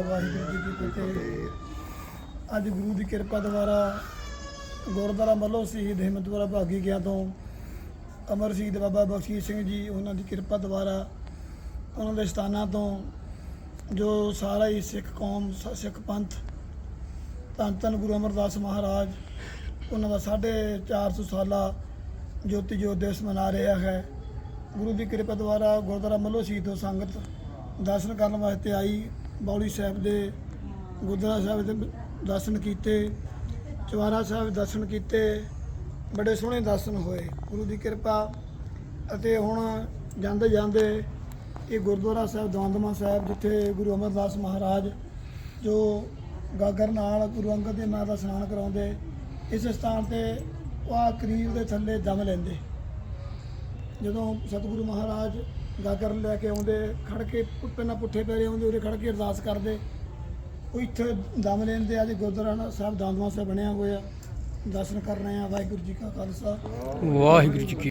ਵਾਹਿਗੁਰੂ ਜੀ ਕੀ ਫਤਿਹ। ਅੱਜ ਗੁਰੂ ਦੀ ਕਿਰਪਾ ਦੁਆਰਾ ਗੁਰਦੁਆਰਾ ਮੱਲੋ ਸ਼ਹੀਦ ਹਿੰਮਤਵਾਲਾ ਭਾਗੀ ਗਿਆ ਤੋਂ ਅਮਰ ਸ਼ਹੀਦ ਬਾਬਾ ਬਖਸ਼ੀਸ਼ ਸਿੰਘ ਜੀ ਉਹਨਾਂ ਦੀ ਕਿਰਪਾ ਦੁਆਰਾ ਉਹਨਾਂ ਦੇ ਸਥਾਨਾਂ ਤੋਂ ਜੋ ਸਾਰਾ ਹੀ ਸਿੱਖ ਕੌਮ, ਸ- ਸਿੱਖ ਪੰਥ, ਧੰਨ ਧੰਨ ਗੁਰੂ ਅਮਰਦਾਸ ਮਹਾਰਾਜ, ਉਹਨਾਂ ਦਾ 450 ਸਾਲਾ ਜੋਤੀ ਜੋਤ ਦਿਵਸ ਮਨਾ ਰਿਹਾ ਹੈ। ਗੁਰੂ ਦੀ ਕਿਰਪਾ ਦੁਆਰਾ ਗੁਰਦੁਆਰਾ ਮੱਲੋ ਸ਼ਹੀਦ ਤੋਂ ਸੰਗਤ ਦਰਸ਼ਨ ਕਰਨ ਵਾਸਤੇ ਆਈ। ਬੌਲੀ ਸਾਹਿਬ ਦੇ, ਗੁਰਦੁਆਰਾ ਸਾਹਿਬ ਦੇ ਦਰਸ਼ਨ ਕੀਤੇ, ਚਵਾਰਾ ਸਾਹਿਬ ਦਰਸ਼ਨ ਕੀਤੇ, ਬੜੇ ਸੋਹਣੇ ਦਰਸ਼ਨ ਹੋਏ। ਗੁਰੂ ਦੀ ਕਿਰਪਾ ਅਤੇ ਹੁਣ ਜਾਂਦੇ ਜਾਂਦੇ ਇਹ ਗੁਰਦੁਆਰਾ ਸਾਹਿਬ ਦਵੰਦਮਾ ਸਾਹਿਬ, ਜਿੱਥੇ ਗੁਰੂ ਅਮਰਦਾਸ ਮਹਾਰਾਜ ਜੋ ਗਾਗਰ ਨਾਲ ਗੁਰੂ ਅੰਗਦ ਦੇਵ ਨਾਂ ਦਾ ਇਸ਼ਨਾਨ ਕਰਾਉਂਦੇ, ਇਸ ਸਥਾਨ ਤੇ ਉਹ ਕਰੀਬ ਦੇ ਥੱਲੇ ਦਮ ਲੈਂਦੇ। ਜਦੋਂ ਸਤਿਗੁਰੂ ਮਹਾਰਾਜ ਗਾਗਰ ਲੈ ਕੇ ਆਉਂਦੇ, ਖੜ ਕੇ ਪਹਿਲਾਂ ਪੁੱਠੇ ਪੈਰੇ ਆਉਂਦੇ, ਉਰੇ ਖੜ ਕੇ ਅਰਦਾਸ ਕਰਦੇ। ਉਹ ਇੱਥੇ ਦਮ ਲੈਂਦੇ ਅੱਜ ਗੁਰਦੁਆਰਾ ਸਾਹਿਬ ਦਮਦਮਾ ਸਾਹਿਬ ਬਣਿਆ ਹੋਇਆ। ਦਰਸ਼ਨ ਕਰ ਰਹੇ ਆ ਵਾਹਿਗੁਰੂ ਜੀ ਕਾ ਖਾਲਸਾ। ਵਾਹਿਗੁਰੂ ਜੀ ਕੀ